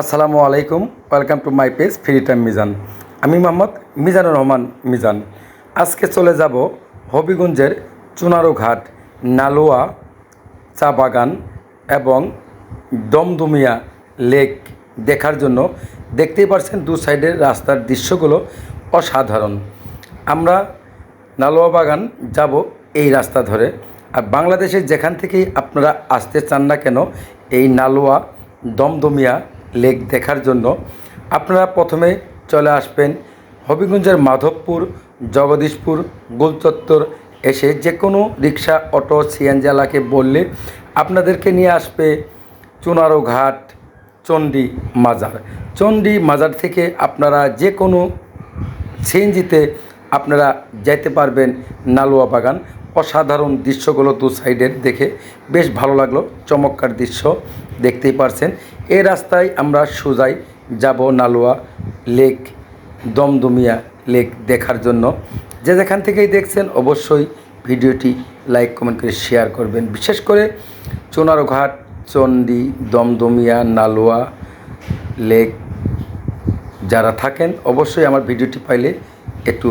আসসালামু আলাইকুম welcome to my page free time Mizan আমি মোহাম্মদ মিজানুর রহমান মিজান। আজকে চলে যাব হবিগঞ্জের চুনারো ঘাট নালোয়া, চা বাগান এবং দমদমিয়া লেক দেখার জন্য। দেখতেই পারছেন দু সাইডের রাস্তার দৃশ্যগুলো অসাধারণ। আমরা নালোয়া বাগান যাব এই রাস্তা ধরে। আর বাংলাদেশের যেখান থেকেই আপনারা আসতে চান না কেন, এই নালোয়া, দমদমিয়া লেক দেখার জন্য আপনারা প্রথমে চলে আসবেন হবিগঞ্জের মাধবপুর, জগদীশপুর, গোলচত্বর এসে যে কোনো রিক্সা, অটো সিএনজালাকে বললে আপনাদেরকে নিয়ে আসবে চুনারো ঘাট চণ্ডী মাজার। চণ্ডী মাজার থেকে আপনারা যে কোনো সিএনজিতে আপনারা যেতে পারবেন নালুয়া বাগান। অসাধারণ দৃশ্যগুলো দু সাইডের দেখে বেশ ভালো লাগল। চমৎকার দৃশ্য দেখতেই পারছেন। এই রাস্তায় আমরা সোজাই যাব নালুয়া লেক, দমদমিয়া লেক দেখার জন্য। যে যেখান থেকেই দেখছেন, অবশ্যই ভিডিওটি লাইক, কমেন্ট করে শেয়ার করবেন। বিশেষ করে চুনারো ঘাট চণ্ডী, দমদমিয়া, নালুয়া লেক যারা থাকেন, অবশ্যই আমার ভিডিওটি পাইলে একটু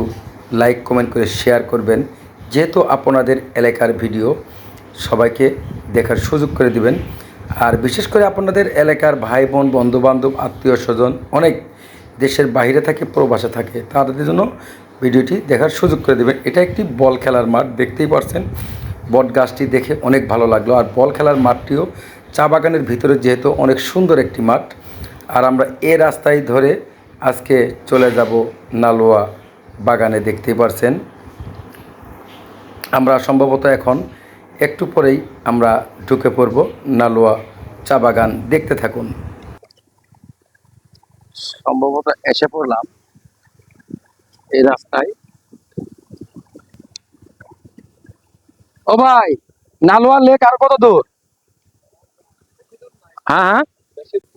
লাইক, কমেন্ট করে শেয়ার করবেন। যেহেতু আপনাদের এলাকার ভিডিও, সবাইকে দেখার সুযোগ করে দিবেন। আর বিশেষ করে আপনাদের এলাকার ভাই বোন, বন্ধুবান্ধব, আত্মীয় স্বজন অনেক দেশের বাইরে থাকে, প্রবাসে থাকে, তাদের জন্য ভিডিওটি দেখার সুযোগ করে দেবেন। এটা একটি বল খেলার মাঠ, দেখতেই পারছেন। বট গাছটি দেখে অনেক ভালো লাগল। আর বল খেলার মাঠটিও চা বাগানের ভিতরে যেহেতু অনেক সুন্দর একটি মাঠ, আর আমরা এ রাস্তায় ধরে আজকে চলে যাব নালোয়া বাগানে, দেখতেই পারছেন। আমরা সম্ভবত এখন একটু পরেই আমরা ঢুকে পড়ব নালোয়া চা বাগান। দেখতে থাকুন। সম্ভবত এসে পড়লাম এই রাস্তায়। ও ভাই নালোয়া লেক আর কত দূর? হ্যাঁ হ্যাঁ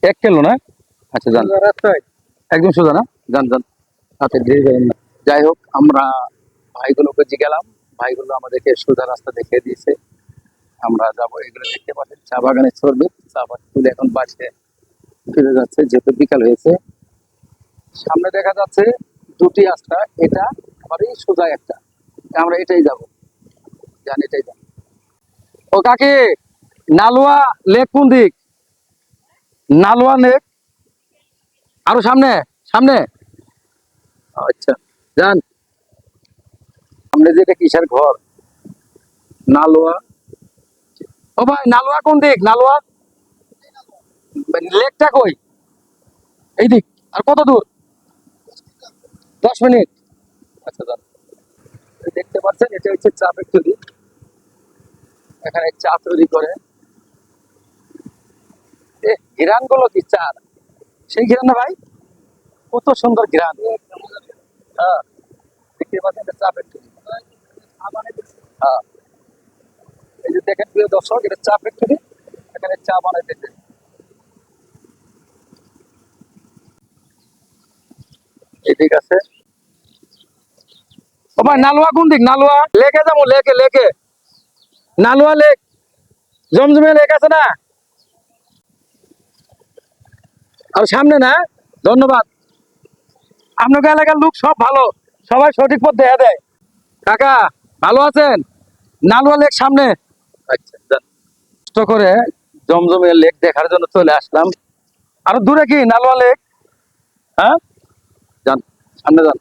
এক কিলো না? আচ্ছা যান। একদম সোজা না? যান যান। হাতে ধীরে যাবেন না। যাই হোক আমরা ভাইগুলোকে জিগেলাম ভাইগুলো আমাদেরকে সোজা রাস্তা দেখিয়ে দিয়েছে। আমরা যাব এগুলো দেখতে পাচ্ছেন, চা বাগানে চলবে চা বাগান এখন বাসে ফিরে যাচ্ছে, যেহেতু বিকাল হয়েছে। সামনে দেখা যাচ্ছে দুটি রাস্তা, এটা আবার এই সোজা একটা। আমরা এটাই যাব। জান, এটাই যাব। ও কাকি, নালুয়া লেক কোন দিক? নালুয়া লেক। আরও সামনে সামনে। আচ্ছা যান সামনে যে এটা কিসের ঘর? নালোয়া। ও ভাই নালোয়া কোন দিক? নালোয়া? লেকটা কই? এই দিক আর কত দূর? দশ মিনিট। আচ্ছা দেখতে পাচ্ছেন এটা হচ্ছে চা ফ্যাক্টরি এখানে চা তৈরি করে। ঘিরানগুলো কি চা সেই ঘিরান না ভাই? কত সুন্দর ঘিরান। হ্যাঁ দেখতে পাচ্ছেন এটা চা ফ্যাক্টরি নালুয়া লেক জমজমে লেক আছে না? আর সামনে না? ধন্যবাদ। আপনাকে এলাকার লোক সব ভালো। সবাই সঠিক পথ দেখা দেয়। কাকা ভালো আছেন? নালুয়া লেক সামনে। আচ্ছা কষ্ট করে জমজমে লেক দেখার জন্য চলে আসলাম। আরও দূরে কি নালুয়া লেক? হ্যাঁ? যান সামনে যান।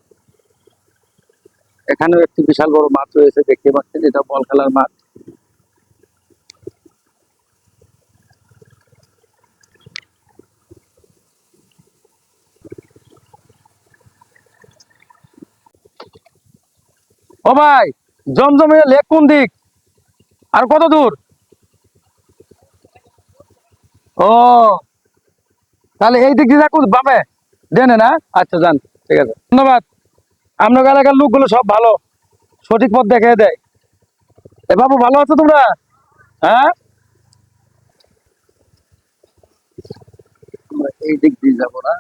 এখানেও একটি বিশাল বড় মাঠ রয়েছে দেখতে পাচ্ছেন এটা বল খেলার মাঠ। ও ভাই জমজমে লেক কোন দিক? আর কত দূর? ও, তাহলে এই দিক দিয়ে বামে। দেনে না? আচ্ছা যান, ঠিক আছে। ধন্যবাদ। আপনার এলাকার লোকগুলো সব ভালো। সঠিক পথ দেখে দেয়। এ বাবু, ভালো আছো তোমরা? হ্যাঁ? এই দিক দিয়ে যাব না।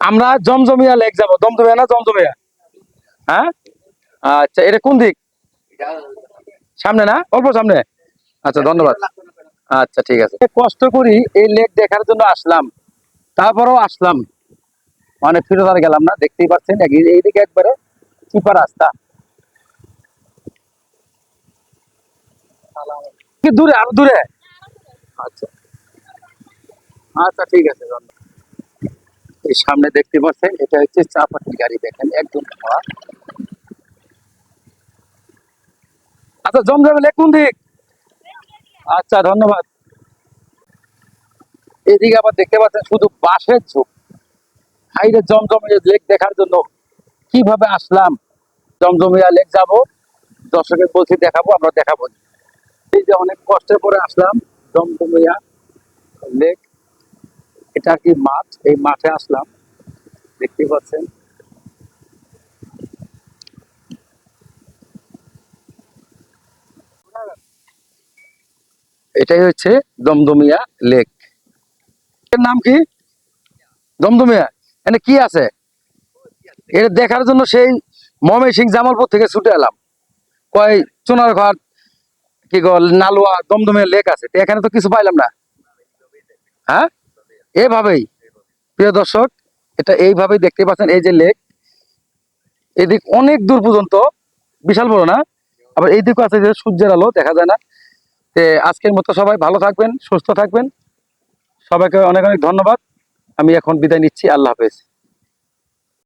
আমরা জমজমিয়া লেক যাব। দমদমিয়া না জমজমিয়া হ্যাঁ? আচ্ছা এটা কোন দিক? সামনে না? অল্প সামনে? আচ্ছা ধন্যবাদ। আচ্ছা ঠিক আছে। কষ্ট করি এই লেক দেখার জন্য আসলাম। তারপরেও আসলাম। মানে ফিরত আর গেলাম না, দেখতেই পাচ্ছেন। এই- এইদিকে একবারে চিপা রাস্তা। দূরে? আরও দূরে? আচ্ছা। আচ্ছা ঠিক আছে, ধন্যবাদ। এই সামনে দেখতে পাচ্ছেন, এটা হচ্ছে চা পাখির গাড়ি দেখেন, একদম খাওয়া আচ্ছা জমজমে লেক কোন দিক? আচ্ছা ধন্যবাদ। এদিকে আবার দেখতে পাচ্ছেন, শুধু বাঁশের ঝোপ। হাইরে জমজমিয়া লেক দেখার জন্য কীভাবে আসলাম? জমজমিয়া লেক যাব দর্শকের বলছি দেখাবো, আমরা দেখাবো। এই যে অনেক কষ্টের পরে আসলাম, জমজমিয়া লেক। এটা কি মাঠ? এই মাঠে আসলাম। দেখতে পাচ্ছেন। এটাই হচ্ছে দমদমিয়া লেক। এর নাম কি? দমদমিয়া। এখানে কি আছে? এটা দেখার জন্য সেই মমে সিং জামালপুর থেকে ছুটে এলাম। কয় চুনার ঘাট কি গল, নালুয়া, দমদমিয়া লেক আছে। এখানে তো কিছু পাইলাম না। হ্যাঁ? এভাবেই, প্রিয় দর্শক, এটা এইভাবেই দেখতে পাচ্ছেন, এই যে লেক, এদিক অনেক দূর পর্যন্ত, বিশাল বড় না? আবার এই দিকও আছে যে সূর্যের আলো, দেখা যায় না? আজকের মতো সবাই ভালো থাকবেন, সুস্থ থাকবেন। সবাইকে অনেক অনেক ধন্যবাদ। আমি এখন বিদায় নিচ্ছি, আল্লাহ হাফেজ।